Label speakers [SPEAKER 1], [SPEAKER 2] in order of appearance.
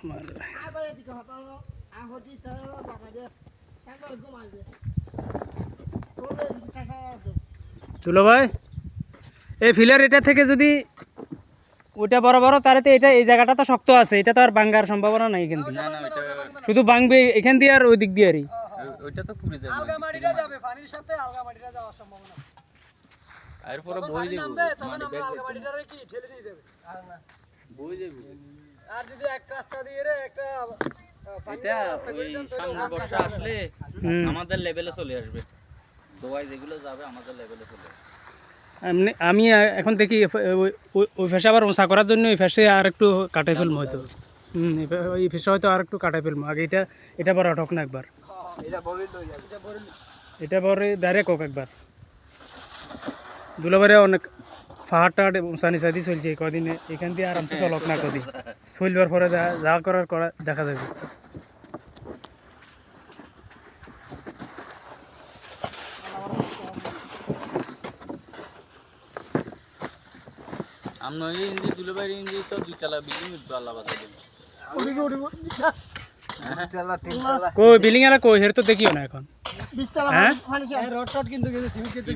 [SPEAKER 1] আমার তুলো ভাই। এই ফিলার এটা থেকে যদি ওইটা বড় বড় তাহলে তো এটা এই জায়গাটা তো শক্ত আছে এটা তো আর ভাঙ্গার সম্ভাবনা নাই এখান থেকে
[SPEAKER 2] না না ওইটা
[SPEAKER 1] শুধু ভাঙবে এখান দিয়ে আর ওই দিক দিয়ে আরই।
[SPEAKER 2] ওইটা তো পুড়ে যাবে।
[SPEAKER 3] আলগা মাটিটা যাবে পানির সাথে আলগা মাটিটা যাওয়ার সম্ভাবনা।
[SPEAKER 2] আর পরে বই দেবো। মানে ব্যাগ
[SPEAKER 3] আলগা মাটিটারে কি ঠেলে নিয়ে যাবে আর না
[SPEAKER 2] বই দেবো।
[SPEAKER 3] আর যদি এক রাস্তা দিয়ে রে একটা
[SPEAKER 2] এটা ওই সামনে বর্ষা আসলে আমাদের লেভেলে চলে আসবে। দোয়াই যেগুলো যাবে আমাদের লেভেলে চলে আসবে।
[SPEAKER 1] এমনি আমি এখন দেখি ওই- ফেসে আবার উঁচা করার জন্য ওই ফেসে আর একটু কাটাই ফেলব হয়তো। হুম এই ওই ফেসে হয়তো আর একটু কাটাই ফেলব। আগে এটা এটা বড় ঠক না একবার।
[SPEAKER 3] এটা
[SPEAKER 1] পরে ডাইরেক্ট হোক একবার। দুলাবারে অনেক পাহাড়টা উঁচা নিচা দিয়ে চলছে। কদিনে এখান দিয়ে আরামসে চলক না কদিন চলবার পরে যা যা করার করা দেখা যাবে।
[SPEAKER 2] আমরা ইঞ্জি দুলোবাড়ি ইঞ্জি তো দুইতলা বিল্ডিং উঠবে আল্লাহ
[SPEAKER 3] তিনতলা
[SPEAKER 1] কই বিল্ডিং এলা কই? হের তো দেখিও না এখন।
[SPEAKER 3] বিশতলা? ফার্নিচার রড টড কিন্তু গেছে সিমেন্ট কিন্তু